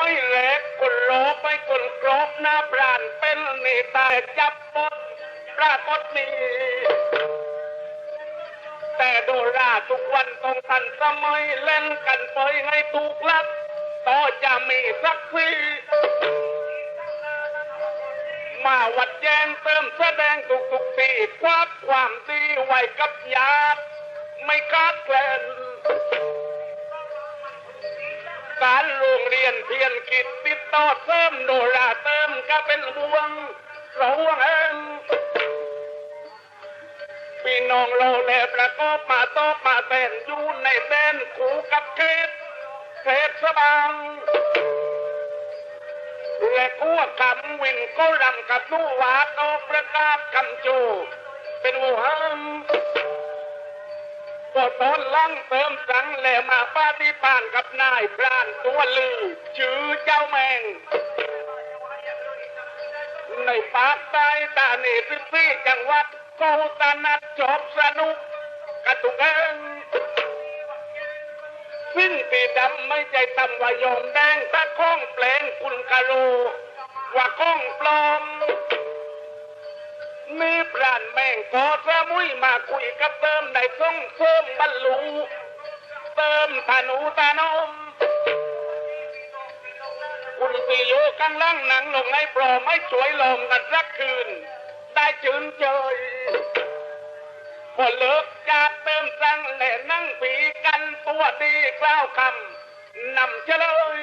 ไม่เล็กคนโลไปคนกรอบหน้าปรานเป็นนี่ตายจับปดปรากฏนี้แต่ดูราทุกวันต้องทันสมัยเล่นกันปล่อยให้ถูกลับต่อจะมีสักทีมาวัดแย้งเติมแสดงทุกทุกทีควักความดีไว้กับญาไม่คาดแคลน การโรงเรียนเพียนกิจติดต่อเติมโนราเติมก็เป็นห่วงเราห่วงเองพี่น้องเราแลประกอบมาตอบมาแทนอยู่ในแดนคู่กับเขตเขตสบางและกู้คำวินก็รำกับนู่วาดออประกาศคำจูเป็นหัวหมก็ ตอนลังเติมสังแหลมาป้าที่บ้านกับนายพรานตัวลือ ชื่อเจ้าแมง ในปากใต้ตาเนสิบสี่จังหวัดโกตานัดจอบสนุกกระตุกเองสิ้นปีดำไม่ใจตำวายอมแดงถ้าข้องแปลงคุณกะโลว่าข้องปลอม มีปราณแม่งกอสมุยมาคุยกับเติมในส่งเสริมบรรลุเติมธนูตานมคุณตีโยข้างล่างหนังลงให้ปลอมไม่สวยลมกันสักคืน ได้จืนเจยพอเลิกจาเติมสังและนั่งปีกันตัวดีกล้าวคำนำเฉลย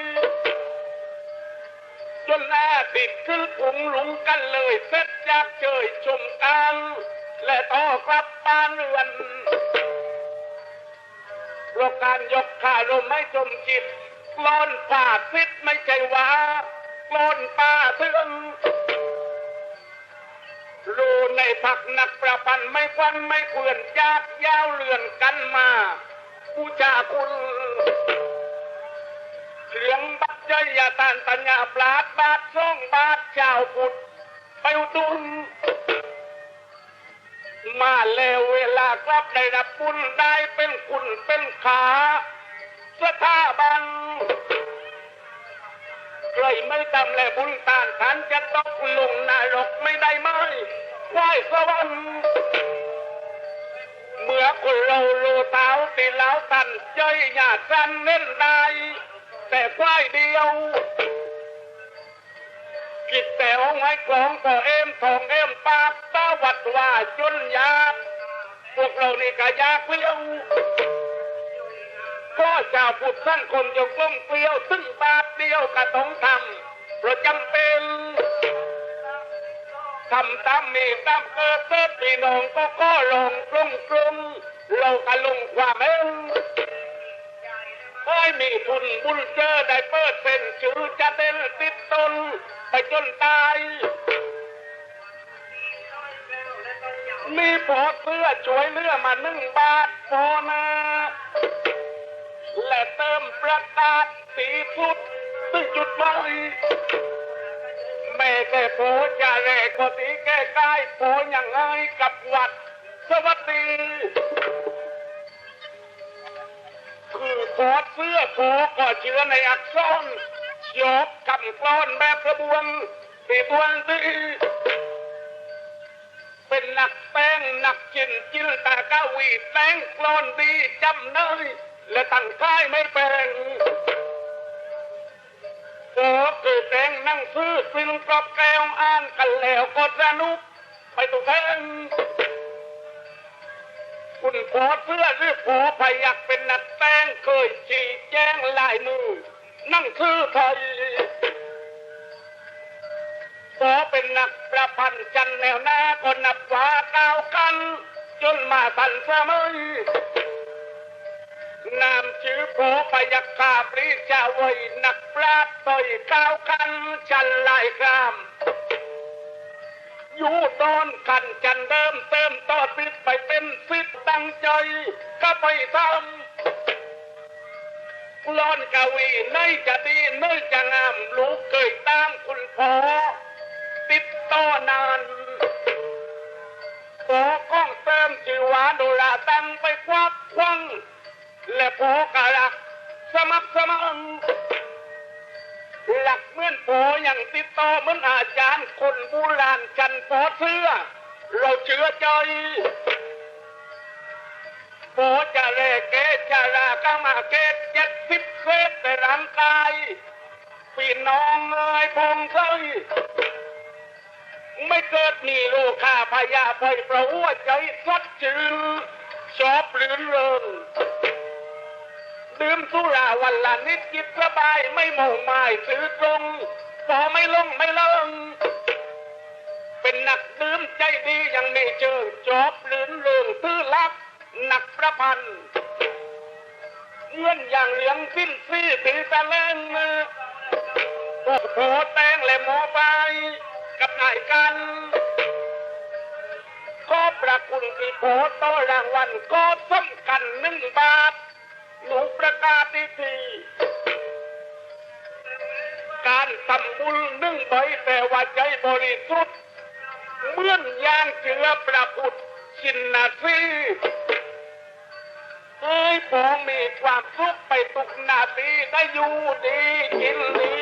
จนหน้าติดขึ้นถุงหลุงกันเลยเสร็จจากเจางและตอกลับบ้านเรือนเพรการยกขาลมไม่จมจิตกลอนป่าซิดไม่ใช่ว่ากลอนป่าเทืองรู้ในผักหนักประพันธ์ไม่ควันไม่เขื่อนจากยาวเรือนกันมาบูชาคุณเหลืองบัดเจยยาตานตัญญาปลาดบาทส่องบาทชาวพุทธไปอุดุล มาแล้วเวลากลับได้รับบุญได้เป็นคุณเป็นขาสถาบันใครไม่ทำและบุญตานขันจะตกลงนรกไม่ได้ไหมไหวสวรรค์เมื่อคนเราโลเท้าตีแล้วตันเจยหยาดสันเน้นได้แต่ควายเดียวกิดแต่องไว้กองก็เอ็มทองเอ็มปากตา วัดว่าจนยากพวกเรานี่ก็ยากเปรี้ยวก็จะพุดสั้นคนยกล้มเปรี้ยวซึ่งบาทเดียวก็ต้องทำเพราะจำเป็นทำตามมีตามเกิดเติดพี่น้องก็ก็ลงกลุ่มกลุ่มเราก็ลงความเองให้มีทุนบุญเจอได้เปิดเป็นชื่อจะเด่นติดตนไปจนตาย มีพอเสื้อช่วยเลือมาหนึ่งบาทพอนะและเติมประกาศสีสุดซึ่งจุดหมายแม่แก่โพจะแรกกตีแก่กายโพอย่างไงกับวัดสวัสดีคือโพเสื้อโพก็เชื้อในอักษรยกคำกลอนแบบกระบวนตีทวนดี เป็นนักแป้งนักจินจินตากาวีแป้งกลอนดีจำเนยและตั้งค่ายไม่แปลงโอ้คือแดงนั่งซื้อสิ้นกรอบแก้วอ่านกันแล้วก็สนุกไปตุกแทงคุณโพเสื้อหรือโพพยักเป็นนักแต่งเคยชี้แจ้งลายมือ นั่งซื้อไทย โพเป็นนักประพันธ์จันแนวหน้าก็นับว่าก้าวกัน จนมาทันสมัยนามชื่อโผพยักขาปรีชาไวยนักปราดต่อยก้าวคันจันลายกรามอยู่ตอนขันจันเดิมเติมต่อติดไปเป็นฟิตตั้งใจก็ไปทำล้อนกาวีเนจะดีเนจะงามลูกเคยตามคุณพ่อ ติดต่อนานโอ้ก้องเติมชื่อว่าโดราตั้งไปควักควังและโผกะลักสมัครสมังหลักเหมือนโอยังติดต่อเหมือนอาจารย์คนโบราณจันพอเสื้อ เราเชื่อใจโอจะเลเกจะรากามาเกตเจ็ดสิบเซตในร่างกายพี่น้องเอ้ยพงเคย ไม่เกิดมีโลคาพยาภัยประหัวใจสัดชื่นชอบลื่นเริงดื่มสุราวันละนิดจิตสบายไม่มองหมายซื้อตรงพอไม่ลงไม่เลิงเป็นนักดื่มใจดียังไม่เจอจอบลื่นเริงตื้อลักหนักประพันธ์เงื่อนอย่างเหลียงสิ้นซี่ถือตะเล่งมือโอ้โหแตงและหมอไป กับนายกันก็ประคุณที่โพสต์ต่อรางวัลก็สำคัญหนึ่งบาท หนูประกาศอีทีการทำบุญหนึ่งใบแต่ว่าใจบริสุทธิ์เมื่อนยางเจือประพุทธชินนาซีเอ้ยผมมีความสุขไปทุกนาทีได้อยู่ดีกินดี